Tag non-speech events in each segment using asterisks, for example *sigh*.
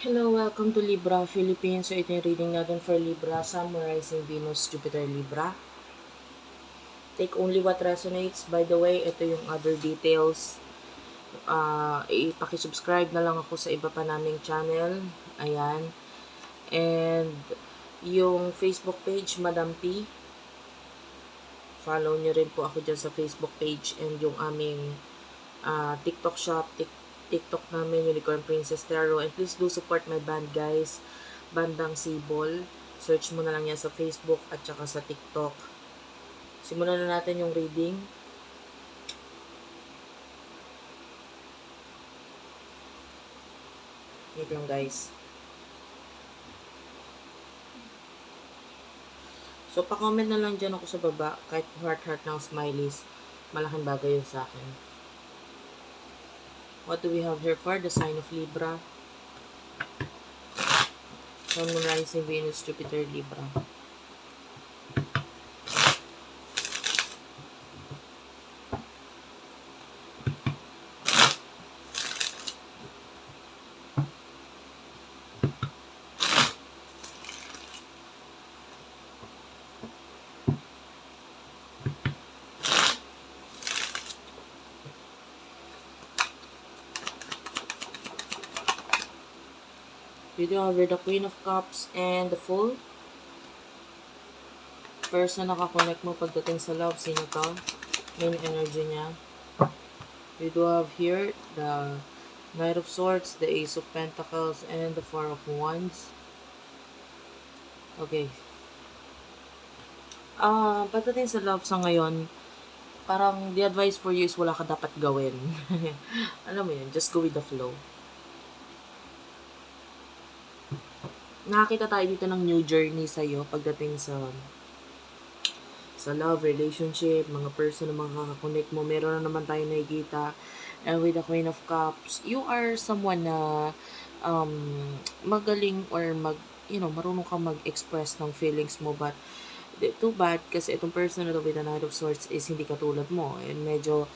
Hello, welcome to Libra Philippines. So, ito yung reading natin for Libra, Sun, Rising, Venus, Jupiter, Libra. Take only what resonates. By the way, ito yung other details. Uh, ipakisubscribe na lang ako sa iba pa naming channel. Ayan. And, yung Facebook page, Madam P. Follow nyo rin po ako dyan sa Facebook page and yung aming uh, TikTok shop, TikTok TikTok namin, Unicorn Princess Tarot. And please do support my band, guys. Bandang Sibol. Search mo na lang yan sa Facebook at saka sa TikTok. Simulan na natin yung reading. Wait lang, guys. So, pa-comment na lang dyan ako sa baba. Kahit heart-heart ng smileys. Malaking bagay yun sa akin. What do we have here for? The sign of Libra. Sun, Moon, Rising, Venus, Jupiter, Libra. You do have the Queen of Cups and the Fool. Person nakakonect mo pagdating sa love, sino to? Main energy niya. You do have here the Knight of Swords, the Ace of Pentacles, and the Four of Wands. Okay. Ah, uh, pagdating sa love sa ngayon, parang the advice for you is wala ka dapat gawin. *laughs* Alam mo yun, just go with the flow. Nakakita tayo dito ng new journey sa iyo pagdating sa sa love, relationship, mga person na makakakonect mo. Meron na naman tayo nakikita. And with the Queen of Cups, you are someone na um, magaling or mag, you know, marunong ka mag-express ng feelings mo. But, too bad kasi itong person na to with the Knight of Swords is hindi katulad mo. And medyo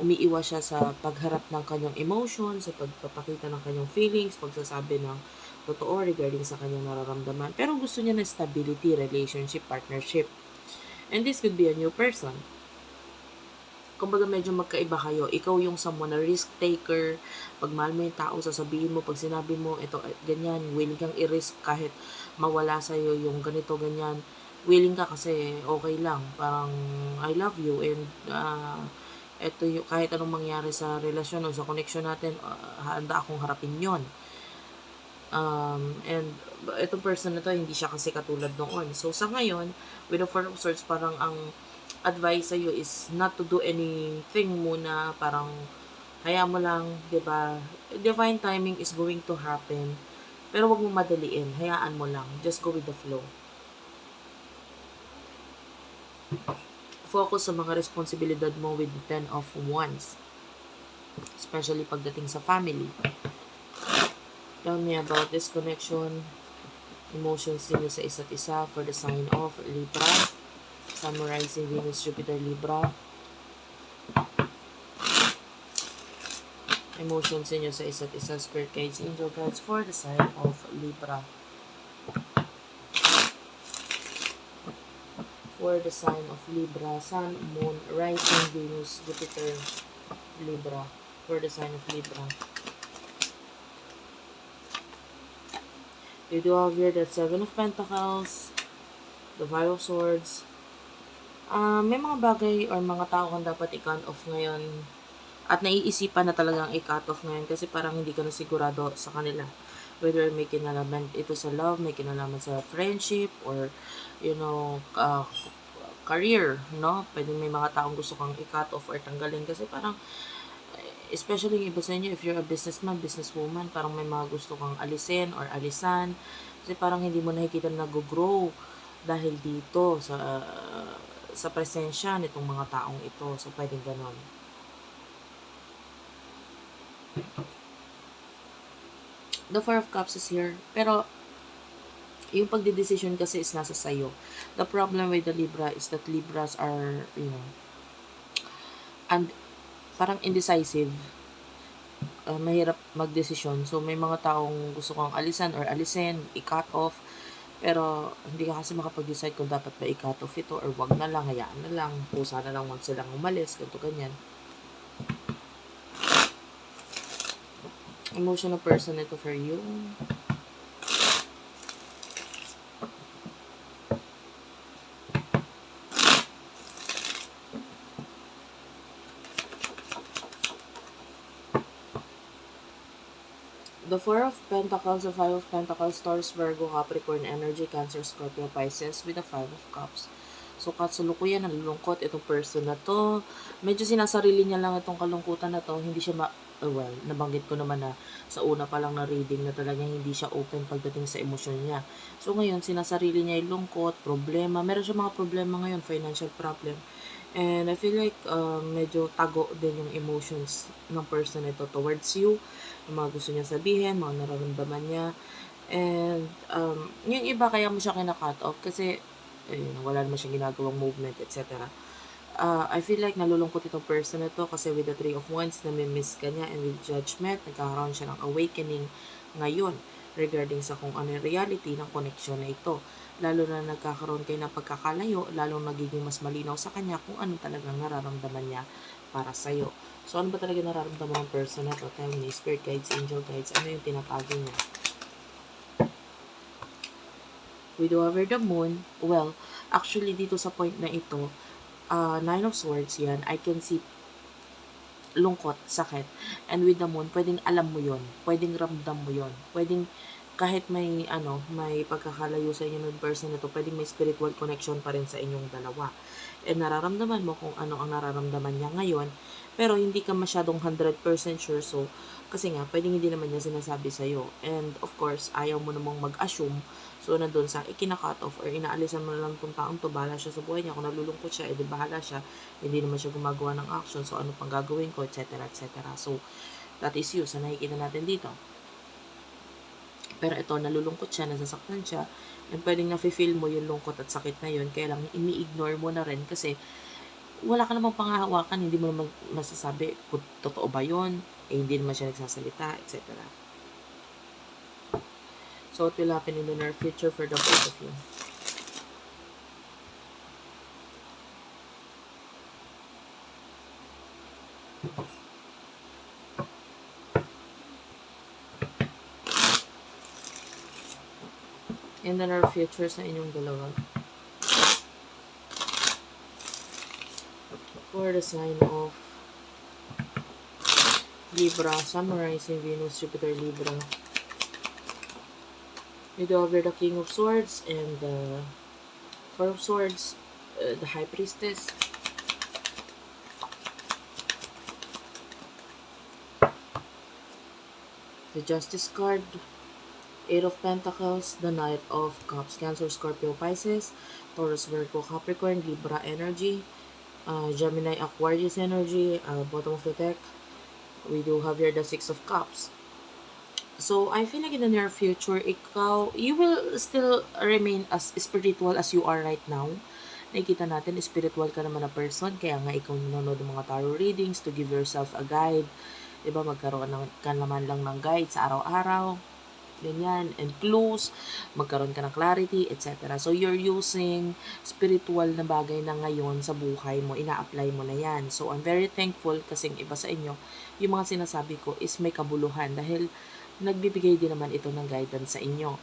umiiwas siya sa pagharap ng kanyang emotions, sa pagpapakita ng kanyang feelings, pagsasabi ng totoo regarding sa kanyang nararamdaman. Pero gusto niya ng stability, relationship, partnership. And this could be a new person. Kumbaga medyo magkaiba kayo. Ikaw yung someone na risk taker. Pag mahal mo yung tao, sasabihin mo, pag sinabi mo, ito, eh, ganyan, willing kang i-risk kahit mawala sa'yo yung ganito, ganyan. Willing ka kasi okay lang. Parang, I love you and uh, ito yung, kahit anong mangyari sa relasyon o sa connection natin, uh, handa akong harapin yon Um, and itong person na to, hindi siya kasi katulad noon. So, sa ngayon, with the Four of Swords, parang ang advice sa'yo is not to do anything muna, parang haya mo lang, di ba? Divine timing is going to happen. Pero wag mo madaliin, hayaan mo lang. Just go with the flow. Focus sa mga responsibilidad mo with the Ten of Wands. Especially pagdating sa family. Tell me about this connection, emotions ninyo sa isa't isa for the sign of Libra, summarizing Venus, Jupiter, Libra. Emotions ninyo sa isa't isa, spirit guides, angel guides for the sign of Libra. For the sign of Libra, Sun, Moon, Rising, Venus, Jupiter, Libra. For the sign of Libra. You do have here the Seven of Pentacles, the Five of Swords. Uh, may mga bagay or mga tao kang dapat i-cut off ngayon at naiisipan na talagang i-cut off ngayon kasi parang hindi ka na sigurado sa kanila. Whether may kinalaman ito sa love, may kinalaman sa friendship, or, you know, uh, career, no? Pwede may mga taong gusto kang i-cut off or tanggalin kasi parang especially yung iba sa inyo, if you're a businessman, businesswoman, parang may mga gusto kang alisin or alisan. Kasi parang hindi mo nakikita na nag-grow dahil dito sa uh, sa presensya nitong mga taong ito. So, pwedeng ganon. The Four of Cups is here. Pero, yung pagdedesisyon kasi is nasa sayo. The problem with the Libra is that Libras are, you know, and parang indecisive. ah, mahirap magdesisyon. So, may mga taong gusto kang alisan or alisin, i-cut off. Pero, hindi ka kasi makapag-decide kung dapat ba i-cut off ito or wag na lang, hayaan na lang. Pusa na lang wag silang umalis, ganito ganyan. Emotional person ito for you. The Four of Pentacles, the Five of Pentacles, Taurus, Virgo, Capricorn, Energy, Cancer, Scorpio, Pisces, with the Five of Cups. So, katsulukuyan, nalulungkot itong person na to. Medyo sinasarili niya lang itong kalungkutan na to. Hindi siya ma... oh, well, nabanggit ko naman na sa una pa lang na reading na talagang hindi siya open pagdating sa emosyon niya. So, ngayon, sinasarili niya yung lungkot, problema. Meron siya mga problema ngayon, financial problem. And I feel like uh, medyo tago din yung emotions ng person ito towards you yung mga gusto niya sabihin, mga nararamdaman niya. And, um, yung iba kaya mo siya kina-cut off kasi, ayun, wala naman siyang ginagawang movement, etc. Uh, I feel like nalulungkot itong person na to kasi with the Three of Wands, nami-miss ka niya and with Judgment, nagkakaroon siya ng awakening ngayon regarding sa kung ano yung reality ng connection na ito. Lalo na nagkakaroon kayo ng pagkakalayo, lalong nagiging mas malinaw sa kanya kung ano talagang nararamdaman niya para sa'yo. So, ano ba talaga nararamdaman ng person na to? Tell me, spirit guides, angel guides, ano yung tinatago niya? With over the moon, well, actually dito sa point na ito, uh, nine of swords yan, I can see lungkot, sakit. And with the moon, pwedeng alam mo yon Pwedeng ramdam mo yon Pwedeng kahit may ano, may pagkakalayo sa inyo ng person na to, pwedeng may spiritual connection pa rin sa inyong dalawa. And nararamdaman mo kung ano ang nararamdaman niya ngayon pero hindi ka masyadong 100% sure. So, kasi nga, pwedeng hindi naman niya sinasabi sa'yo. And of course, ayaw mo namang mag-assume. So, nandun sa ikina-cut off or inaalisan mo na lang itong taong to, bahala siya sa buhay niya. Kung nalulungkot siya, edi bahala siya. Hindi naman siya gumagawa ng action. So, ano pang gagawin ko, etc. etc. So, that is you. So, nakikita natin dito. Pero ito, nalulungkot siya, nasasaktan siya. And pwedeng nafe-feel mo yung lungkot at sakit na yun. Kaya lang, ini-ignore mo na rin kasi wala ka namang pangahawakan, hindi mo naman masasabi kung totoo ba yun, eh hindi naman siya nagsasalita, etc. So, what will happen in the near future for the both of you? In the near future sa inyong dalawa. For the sign of Libra, summarizing Venus, Jupiter, Libra. You do over the King of Swords and the Four of Swords, uh, the High Priestess. The Justice card, Eight of Pentacles, the Knight of Cups, Cancer, Scorpio, Pisces, Taurus, Virgo, Capricorn, Libra energy, uh, Gemini Aquarius energy, uh, bottom of the deck, we do have here the Six of Cups. So, I feel like in the near future, ikaw, you will still remain as spiritual as you are right now. Nakikita natin, spiritual ka naman na person, kaya nga ikaw nanonood ng mga tarot readings to give yourself a guide. Diba, magkaroon ng, ka naman lang ng guide sa araw-araw ganyan, and clues, magkaroon ka ng clarity, etc. So, you're using spiritual na bagay na ngayon sa buhay mo, ina-apply mo na yan. So, I'm very thankful kasi iba sa inyo, yung mga sinasabi ko is may kabuluhan dahil nagbibigay din naman ito ng guidance sa inyo.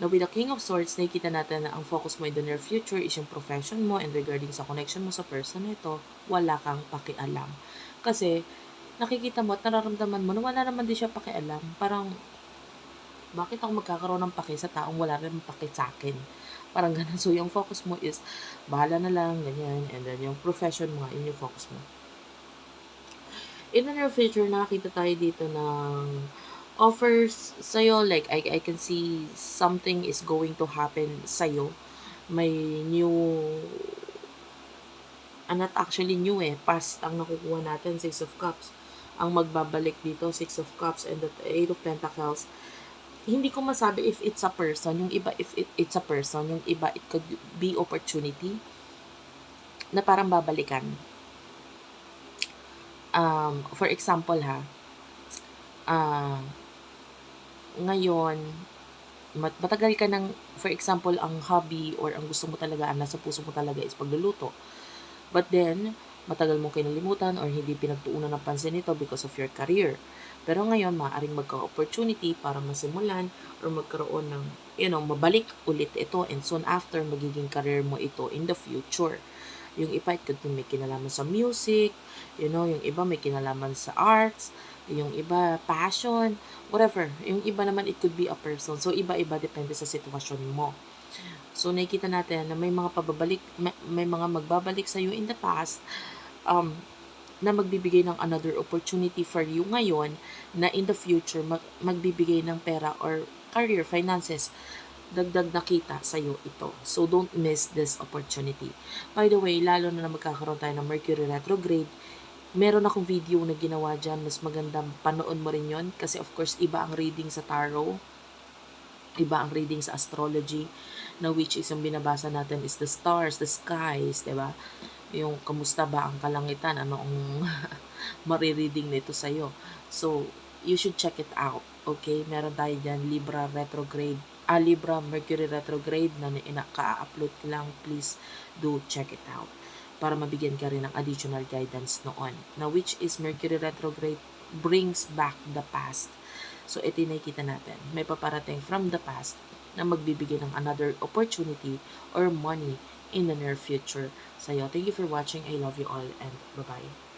Now, with the King of Swords, nakikita natin na ang focus mo in the near future is yung profession mo and regarding sa connection mo sa person na ito, wala kang pakialam. Kasi, nakikita mo at nararamdaman mo na wala naman din siya pakialam. Parang, bakit ako magkakaroon ng pake sa taong wala rin pake sa akin? Parang ganun. So, yung focus mo is, bahala na lang, ganyan. And then, yung profession mo, yun yung focus mo. In the near future, nakakita tayo dito ng offers sa'yo. Like, I, I can see something is going to happen sa'yo. May new ah, not actually new eh, past ang nakukuha natin, Six of Cups. Ang magbabalik dito, Six of Cups and the Eight of Pentacles hindi ko masabi if it's a person, yung iba if it, it's a person, yung iba it could be opportunity na parang babalikan. Um, for example ha, ah, ngayon, mat matagal ka ng for example, ang hobby or ang gusto mo talaga, ang nasa puso mo talaga is pagluluto. But then, matagal mong kinalimutan or hindi pinagtuunan ng pansin ito because of your career. Pero ngayon, maaaring magka-opportunity para masimulan or magkaroon ng, you know, mabalik ulit ito and soon after, magiging career mo ito in the future. Yung iba, it could be may kinalaman sa music, you know, yung iba may kinalaman sa arts, yung iba passion, whatever. Yung iba naman, it could be a person. So, iba-iba depende sa sitwasyon mo. So, nakikita natin na may mga pababalik, may, may mga magbabalik sa iyo in the past, um, na magbibigay ng another opportunity for you ngayon na in the future mag, magbibigay ng pera or career finances dagdag na kita sa iyo ito. So don't miss this opportunity. By the way, lalo na na magkakaroon tayo ng Mercury retrograde, meron akong video na ginawa dyan. Mas maganda panood mo rin yon kasi of course iba ang reading sa tarot. Iba ang reading sa astrology na which is yung binabasa natin is the stars, the skies, 'di ba? Yung kamusta ba ang kalangitan, ano ang *laughs* marireading nito sa iyo. So, you should check it out. Okay? Meron tayo dyan Libra retrograde, ah, Libra Mercury retrograde na ina-upload lang. Please do check it out para mabigyan ka rin ng additional guidance noon. Na which is Mercury retrograde brings back the past. So, ito yung nakikita natin. May paparating from the past na magbibigay ng another opportunity or money in the near future sa'yo. Thank you for watching. I love you all and bye-bye.